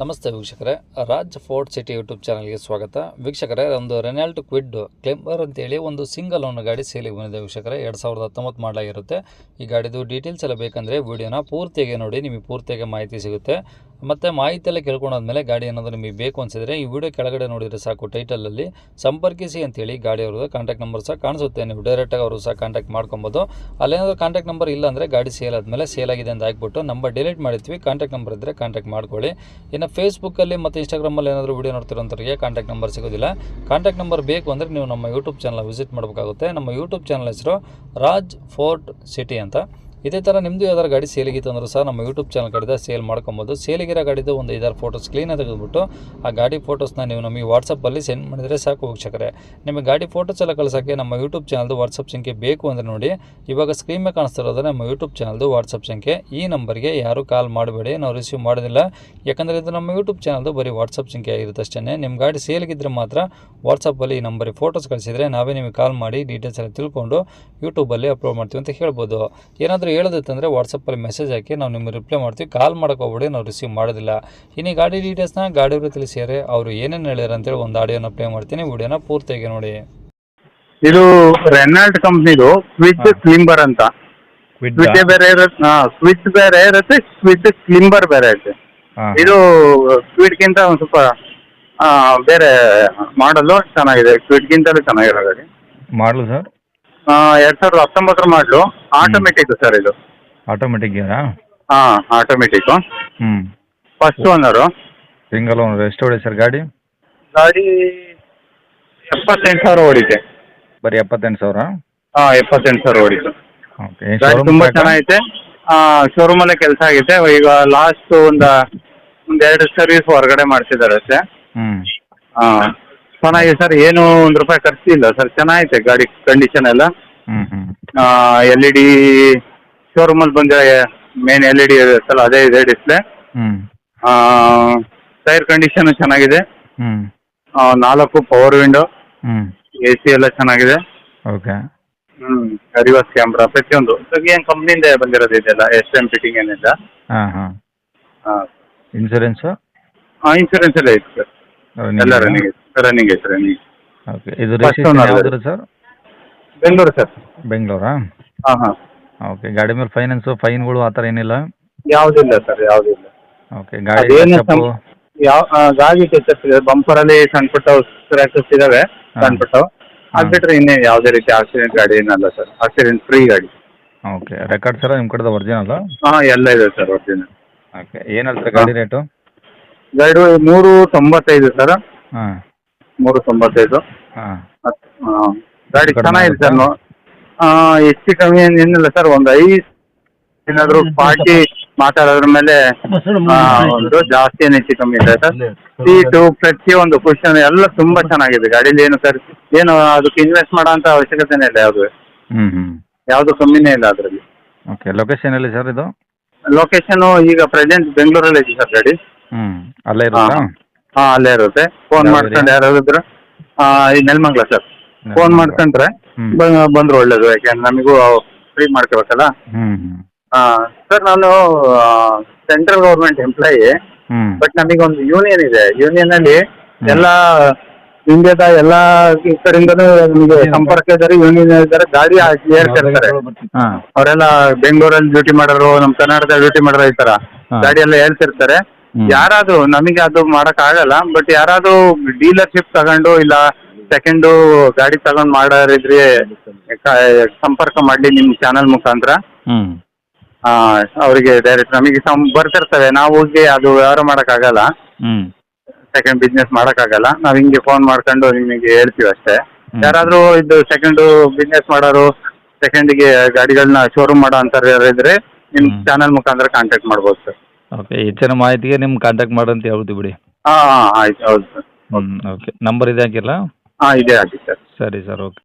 ನಮಸ್ತೆ ವೀಕ್ಷಕರೇ. Raj fort city YouTube ಚಾನಲ್ಗೆ ಸ್ವಾಗತ. ವೀಕ್ಷಕರೇ, ಒಂದು ರೆನಾಲ್ಟ್ ಕ್ವಿಡ್ ಕ್ಲೆಂಬರ್ ಅಂತೇಳಿ ಒಂದು ಸಿಂಗಲ್ ಓನ್ ಗಾಡಿ ಸೇಲಿಗೆ ಬಂದಿದೆ ವೀಕ್ಷಕರೇ. ಎರಡು ಸಾವಿರದ ಹತ್ತೊಂಬತ್ತು ಮಾಡಲಾಗಿರುತ್ತೆ. ಈ ಗಾಡಿದು ಡೀಟೇಲ್ಸ್ ಎಲ್ಲ ಬೇಕಂದರೆ ವೀಡಿಯೋನ ಪೂರ್ತಿಯಾಗಿ ನೋಡಿ, ನಿಮಗೆ ಪೂರ್ತಿಯಾಗಿ ಮಾಹಿತಿ ಸಿಗುತ್ತೆ. ಮತ್ತು ಮಾಹಿತಿ ಎಲ್ಲ ಕೇಳ್ಕೊಂಡಾದ್ಮೇಲೆ ಗಾಡಿ ಏನಾದರೂ ನಿಮಗೆ ಬೇಕು ಅನಿಸಿದ್ರೆ ಈ ವಿಡಿಯೋ ಕೆಳಗಡೆ ನೋಡಿದರೆ ಸಾಕು ಟೈಟಲಲ್ಲಿ ಸಂಪರ್ಕಿಸಿ ಅಂತೇಳಿ ಗಾಡಿ ಅವ್ರದ್ದು ಕಾಂಟ್ಯಾಕ್ಟ್ ನಂಬರ್ ಸಹ ಕಾಣಿಸುತ್ತೆ. ನೀವು ಡೈರೆಕ್ಟಾಗಿ ಅವರು ಸಹ ಕಾಂಟ್ಯಾಕ್ಟ್ ಮಾಡ್ಕೊಬೋದು. ಅಲ್ಲೇನಾದರೂ ಕಾಂಟ್ಯಾಕ್ಟ್ ನಂಬರ್ ಇಲ್ಲ ಅಂದರೆ ಗಾಡಿ ಸೇಲ್ ಆದಮೇಲೆ ಸೇಲ್ ಆಗಿದೆ ಅಂತ ಹಾಕ್ಬಿಟ್ಟು ನಂಬರ್ ಡಿಲೀಟ್ ಮಾಡಿರ್ತೀವಿ. ಕಾಂಟ್ಯಾಕ್ಟ್ ನಂಬರ್ ಇದ್ದರೆ ಕಾಂಟ್ಯಾಕ್ಟ್ ಮಾಡ್ಕೊಳ್ಳಿ. ಇನ್ನು ಫೇಸ್ಬುಕ್ಕಲ್ಲಿ ಮತ್ತು ಇನ್ಸ್ಟಾಗ್ರಾಮಲ್ಲಿ ಏನಾದರೂ ವೀಡಿಯೋ ನೋಡ್ತಿರೋಂಥವ್ರಿಗೆ ಕಾಂಟ್ಯಾಕ್ಟ್ ನಂಬರ್ ಸಿಗೋದಿಲ್ಲ. ಕಾಂಟ್ಯಾಕ್ಟ್ ನಂಬರ್ ಬೇಕು ಅಂದರೆ ನೀವು ನಮ್ಮ ಯೂಟ್ಯೂಬ್ ಚಾನಲ್ ವಿಸಿಟ್ ಮಾಡಬೇಕಾಗುತ್ತೆ. ನಮ್ಮ ಯೂಟ್ಯೂಬ್ ಚಾನಲ್ ಹೆಸರು ರಾಜ್ ಫೋರ್ಟ್ ಸಿಟಿ ಅಂತ. ಇದೇ ಥರ ನಿಮ್ಮದು ಯಾವ್ದಾರು ಗಾಡಿ ಸೇಲಿಗಿತ್ತು ಅಂದರೂ ಸಹ ನಮ್ಮ ಯೂಟ್ಯೂಬ್ ಚಾನಲ್ ಕಡೆದ ಸೇಲ್ ಮಾಡ್ಕೊಬೋದು. ಸೇಲಿಗಿರೋ ಗಾಡಿದು ಒಂದು ಐದಾರು ಫೋಟೋಸ್ ಕ್ಲೀನಾಗಿ ತೆಗೆದುಬಿಟ್ಟು ಆ ಗಾಡಿ ಫೋಟೋಸ್ನ ನೀವು ನಮಗೆ ವಾಟ್ಸಪ್ಪಲ್ಲಿ ಸೆಂಡ್ ಮಾಡಿದರೆ ಸಾಕು ವೀಕ್ಷಕರೆ. ನಿಮಗೆ ಗಾಡಿ ಫೋಟೋಸ್ ಎಲ್ಲ ಕಳ್ಸೋಕ್ಕೆ ನಮ್ಮ ಯೂಟ್ಯೂಬ್ ಚಾನಲ್ದು ವಾಟ್ಸಪ್ ಸಂಖ್ಯೆ ಬೇಕು ಅಂದರೆ ನೋಡಿ, ಇವಾಗ ಸ್ಕ್ರೀನ್ ಮೇಲೆ ಕಾಣಿಸ್ತಿರೋದ್ರೆ ನಮ್ಮ ಯೂಟ್ಯೂಬ್ ಚಾನಲ್ದು ವಾಟ್ಸಪ್ ಸಂಖ್ಯೆ. ಈ ನಂಬರ್ಗೆ ಯಾರೂ ಕಾಲ್ ಮಾಡಬೇಡಿ, ನಾವು ರಿಸೀವ್ ಮಾಡೋದಿಲ್ಲ. ಯಾಕಂದರೆ ಇದು ನಮ್ಮ ಯೂಟ್ಯೂಬ್ ಚಾನಲ್ದು ಬರೀ ವಾಟ್ಸಪ್ ಸಂಖ್ಯೆ ಆಗಿರುತ್ತೆ ಅಷ್ಟೇ ನಿಮ್ಮ ಗಾಡಿ ಸೇಲ್ಗಿದ್ರೆ ಮಾತ್ರ ವಾಟ್ಸಪ್ಪಲ್ಲಿ ಈ ನಂಬರಿಗೆ ಫೋಟೋಸ್ ಕಳಿಸಿದರೆ ನಾವೇ ನಿಮಗೆ ಕಾಲ್ ಮಾಡಿ ಡೀಟೇಲ್ಸ್ ಎಲ್ಲ ತಿಳ್ಕೊಂಡು ಯೂಟ್ಯೂಬಲ್ಲಿ ಅಪ್ಲೋಡ್ ಮಾಡ್ತೀವಿ ಅಂತ ಹೇಳ್ಬೋದು. ಏನಾದರೂ ಹೇಳೋದಿತ್ತಂದರೆ ವಾಟ್ಸಪ್ಪಲ್ಲಿ ಮೆಸೇಜ್ ಹಾಕಿ ನಾವು ನಿಮಗೆ ರಿಪ್ಲೈ ಮಾಡ್ತೀವಿ. ಕಾಲ್ ಮಾಡೋಕೆ ಹೋಗ್ಬೇಡಿ ನಾವು ರಿಸೀವ್ ಮಾಡೋದಿಲ್ಲ. ಇನ್ನು ಗಾಡಿ ಡೀಟೇಲ್ಸ್ನ ಗಾಡಿಯವರು ತಿಳಿಸಿದರೆ ಅವರು ಏನೇನು ಹೇಳ್ಯಾರ ಅಂತೇಳಿ ಒಂದು ಆಡಿಯೋನ ಪ್ಲೇ ಮಾಡ್ತೀನಿ. ವಿಡಿಯೋನ ಪೂರ್ತಿಯಾಗಿ ನೋಡಿ. ಇದು ರೆನಾಲ್ಟ್ ಕಂಪ್ನಿದು ಸ್ವಿಚ್. ಕ್ಲಿಂಬರ್ ಅಂತ. ಸ್ವಿಚ್ ಬೇರೆ ಇರುತ್ತೆ. ಸ್ವಿಚ್ ಬೇರೆ ಇರುತ್ತೆ ಸ್ವಿಚ್ ಕ್ಲಿಂಬರ್ ಬೇರೆ ಇರುತ್ತೆ ಇದು ಸ್ವಿಡ್ಗಿಂತ ಒಂದು ಸ್ವಲ್ಪ ಆ, ಬೇರೆ ಮಾಡಲು ಚೆನ್ನಾಗಿದೆ. ಸ್ವಿಟ್ಗಿಂತಲೂ ಚೆನ್ನಾಗಿರೋ ಗಾಡಿ. ಮಾಡಲು ಸರ್? ಎರಡ್ ಸಾವಿರದ ಹತ್ತೊಂಬತ್ತರ ಮಾಡಲು ಆಟೋಮೆಟಿಕ್ ಸರ್ ಇದು ಆಟೋಮೆಟಿಕ್ ಗೇರಾ ಹಾಂ ಆಟೋಮೆಟಿಕ್ ಹ್ಞೂ ಫಸ್ಟ್ ಓನರು ಸಿಂಗಲ್ ಓನರ್ ಎಷ್ಟು ಹೊಡೆ ಸರ್ ಗಾಡಿ? ಗಾಡಿ ಎಪ್ಪತ್ತೆಂಟು ಸಾವಿರ ಓಡಿದೆ. ಬರೀ ಎಪ್ಪತ್ತೆಂಟು ಸಾವಿರ? ಹಾಂ ಎಪ್ಪತ್ತೆಂಟು ಸಾವಿರ ಓಡಿತು. ಓಕೆ ಗಾಡಿ ತುಂಬಾ ಚೆನ್ನಾಗೈತೆ. ಶೋರೂಮ್ ಅಲ್ಲೇ ಕೆಲಸ ಆಗಿದೆ. ಈಗ ಲಾಸ್ಟ್ ಒಂದ ಒಂದೆರಡು ಸರ್ವಿಸ್ ಹೊರಗಡೆ ಮಾಡ್ತಿದ್ದಾರೆ ಅಷ್ಟೇ. ಹ್ಮ್. ಹಾ. ಚೆನ್ನಾಗಿದೆ ಸರ್. ಏನು ಒಂದು ರೂಪಾಯಿ ಖರ್ಚಿಲ್ಲ ಸರ್. ಚೆನ್ನಾಗೈತೆ ಗಾಡಿ ಕಂಡೀಷನ್ ಎಲ್ಲ. ಹ್ಞೂ ಹ್ಞೂ ಎಲ್ ಇ ಡಿ ಶೋರೂಮಲ್ಲಿ ಬಂದ ಮೇನ್ ಎಲ್ ಇ ಡಿ ಸಲ ಅದೇ ಇದೆ ಡಿಸ್ಪ್ಲೇ ಹ್ಞೂ ಟೈರ್ ಕಂಡೀಷನ್ ಚೆನ್ನಾಗಿದೆ. ಹ್ಞೂ ನಾಲ್ಕು ಪವರ್ ವಿಂಡೋ ಹ್ಞೂ ಎ ಸಿ ಎಲ್ಲ ಚೆನ್ನಾಗಿದೆ. ಓಕೆ. ಹ್ಮ್. ರಿವರ್ಸ್ ಕ್ಯಾಮ್ರಾ ಪ್ರತಿಯೊಂದು. ಏನು ಕಂಪ್ನಿಯಿಂದ ಬಂದಿರೋದು ಇದೆಲ್ಲ? ಎಸ್ ಎಂ ಫಿಟ್ಟಿಂಗ್ ಏನಿಲ್ಲ. ಹಾಂ ಹಾಂ. ಹಾಂ. ಇನ್ಸೂರೆನ್ಸು ಇನ್ಶೂರೆನ್ಸ್ ಎಲ್ಲ ಇತ್ತು ಸರ್. ಎಲ್ಲ ರನ್ನಿಂಗ್ ಐತೆ. ರನ್ನಿಂಗ್ ಐತೆ ರನ್ನಿಂಗ್ ಓಕೆ ಇದು First ರಿಜಿಸ್ಟ್ರೇಷನ್ owner. ಯಾವ್ದು ಸರ್? ಬೆಂಗಳೂರು ಸರ್. ಬೆಂಗಳೂರಾ? ಹಾಂ ಹಾಂ ಓಕೆ ಗಾಡಿ ಮೇಲೆ ಫೈನಾನ್ಸ್ ಫೈನ್ಗಳು ಆ ಥರ ಏನಿಲ್ಲ? ಯಾವುದಿಲ್ಲ ಸರ್ ಯಾವುದಿಲ್ಲ ಓಕೆ ಗಾಡಿ ಅದೇನು ಟಚಪ್ಪು ಯಾವ ಆ, ಗಾಡಿ ಟಚಸ್ ಇದೆ. ಬಂಪರಲ್ಲಿ ಸಣ್ಣ ಪುಟ್ಟ ಸ್ಕ್ರಾಚಸ್ ಇದಾವೆ ಸಣ್ಣ ಪುಟ್ಟ. ಅದ್ ಬಿಟ್ರೆ ಇನ್ನೇ ಯಾವುದೇ ರೀತಿ ಆಕ್ಸಿಡೆಂಟ್ ಗಾಡಿ ಏನಲ್ಲ ಸರ್. ಆಕ್ಸಿಡೆಂಟ್ ಫ್ರೀ ಗಾಡಿ. ಓಕೆ ರೆಕಾರ್ಡ್ ಸರ್ ನಿಮ್ಮ ಕಡೆದ ಒರಿಜಿನಲ್ ಹಾ ಎಲ್ಲ ಇದೆ ಸರ್ ಒರಿಜಿನಲ್ ಓಕೆ ಏನು ಹೇಳ್ತಾರೆ ಗಾಡಿ ರೇಟು ಗೈಡು ಮೂರು ತೊಂಬತ್ತೈದು ಸರ್. ಹಾಂ. ಮೂರು ತೊಂಬತ್ತೈದು ಹಾಂ. ಮತ್ತ್, ಆ, ಗಾಡಿ ಚೆನ್ನಾಗಿದೆ ಸರ್? ನೋ- ಹೆಚ್ಚು ಕಮ್ಮಿ ಏನ್- ಏನಿಲ್ಲ ಸರ್. ಒಂದು ಐದು ಏನಾದರೂ ಪಾರ್ಟಿ ಮಾತಾಡೋದ್ರ ಮೇಲೆ ಆ, ಒಂದು ಜಾಸ್ತಿ ಏನು ಹೆಚ್ಚು ಕಮ್ಮಿ ಇದೆ ಸರ್. ಸೀಟು ಪ್ರತಿಯೊಂದು ಕ್ವಶನ್ ಎಲ್ಲ ತುಂಬಾ ಚೆನ್ನಾಗಿದೆ. ಗಾಡೀಲಿ ಏನು ಸರ್ ಏನು ಅದಕ್ಕೆ ಇನ್ವೆಸ್ಟ್ ಮಾಡೋ ಅಂತ ಅವಶ್ಯಕತೆನೇ ಇಲ್ಲ ಯಾವುದು. ಹ್ಞೂ ಹ್ಞೂ ಯಾವುದು ಕಮ್ಮಿನೇ ಇಲ್ಲ ಅದರಲ್ಲಿ. ಓಕೆ ಲೊಕೇಶನ್ ಎಲ್ಲಿ ಸರ್ ಇದು? ಲೊಕೇಶನ್ ಈಗ ಪ್ರೆಸೆಂಟ್ ಬೆಂಗಳೂರಲ್ಲಿ ಇದೆ ಸರ್ ಗಾಡಿ. ಹ್ಞೂ ಅಲ್ಲೇ ಇರುತ್ತಾ ಹಾಂ ಅಲ್ಲೇ ಇರುತ್ತೆ. ಫೋನ್ ಮಾಡ್ಕೊಂಡು ಯಾರಾದ್ರು ಈ ನೆಲಮಂಗ್ಲ ಸರ್ ಫೋನ್. ಮಾಡ್ಕೊಂಡ್ರೆ ಹ್ಮ್. ಬ- ಬಂದ್ರೆ ಒಳ್ಳೇದು. ಯಾಕೆಂದ್ರೆ ನಮಗೂ ಫ್ರೀ ಮಾಡ್ಕೋಬೇಕಲ್ಲ? ಆ ಸರ್ ನಾನು central government employee but but ನಮಗೊಂದು ಯೂನಿಯನ್ ಇದೆ. ಯೂನಿಯನ್ ಅಲ್ಲಿ ಎಲ್ಲ ಇಂಡಿಯಾದ ಎಲ್ಲ ಈ ಕಡೆಯಿಂದನೂ ನಮಗೆ ಸಂಪರ್ಕ ಇದ್ದಾರೆ ಯೂನಿಯನ್ ಇದ್ದಾರೆ ಗಾಡಿ ಏರ್ತಿರ್ತಾರೆ ಹಾ ಅವರೆಲ್ಲ ಬೆಂಗಳೂರಲ್ಲಿ ಡ್ಯೂಟಿ ಮಾಡೋರು ನಮ್ಮ ಕರ್ನಾಟಕದಲ್ಲಿ ಡ್ಯೂಟಿ ಮಾಡೋರು ಈ ತರ ಹಾ. ಗಾಡಿ ಎಲ್ಲ ಹೇಳ್ತಿರ್ತಾರೆ. ಯಾರಾದ್ರು ನಮಗೆ ಅದು ಮಾಡಕ್ ಆಗಲ್ಲ ಬಟ್ ಯಾರಾದ್ರೂ ಡೀಲರ್ಶಿಪ್ ತಗೊಂಡು ಇಲ್ಲ ಸೆಕೆಂಡು ಗಾಡಿ ತಗೊಂಡ್ ಮಾಡೋರಿದ್ರೆ ಕ- ಸಂಪರ್ಕ ಮಾಡ್ಲಿ ನಿಮ್ ಚಾನಲ್ ಮುಖಾಂತರ. ಆ, ಅವರಿಗೆ ಡೈರೆಕ್ಟ್ ನಮಗೆ ಸಂ ಬರ್ತಿರ್ತವೆ ನಾವು ಹೋಗಿ ಅದು ವ್ಯವಹಾರ ಮಾಡಕ್ ಆಗಲ್ಲ ಸೆಕೆಂಡ್ ಬಿಸ್ನೆಸ್ ಮಾಡಕ್ಕಾಗಲ್ಲ. ನಾವ್ ಹಿಂಗೆ ಫೋನ್ ಮಾಡ್ಕೊಂಡು ನಿಮಗೆ ಹೇಳ್ತೀವಿ ಅಷ್ಟೇ. ಹ್ಮ್. ಯಾರಾದ್ರೂ ಇದು ಸೆಕೆಂಡ್ ಬಿಸ್ನೆಸ್ ಮಾಡೋರು ಸೆಕೆಂಡಿಗೆ ಗಾಡಿಗಳನ್ನ ಶೋರೂಮ್ ಮಾಡೋ ಅಂತಾರೆ ಯಾರಿದ್ರೆ ಇದ್ರೆ ಹ್ಮ್. ಚಾನಲ್ ಮುಖಾಂತರ ಕಾಂಟ್ಯಾಕ್ಟ್ ಮಾಡ್ಬೋದು ಸರ್ ಓಕೆ ಹೆಚ್ಚಿನ ಮಾಹಿತಿಗೆ ನಿಮ್ಗೆ ಕಾಂಟ್ಯಾಕ್ಟ್ ಮಾಡಂತ ಹೇಳ್ತೀವಿ ಬಿಡಿ. ಹಾಂ ಹಾಂ ಆಯ್ತು ಹೌದು ಸರ್ ಹ್ಞೂ ಓಕೆ ನಂಬರ್ ಇದೆ ಹಾಕಿಲ್ಲ ಹಾಂ ಇದೆ ಹಾಕಿ ಸರ್ ಸರಿ ಸರ್ ಓಕೆ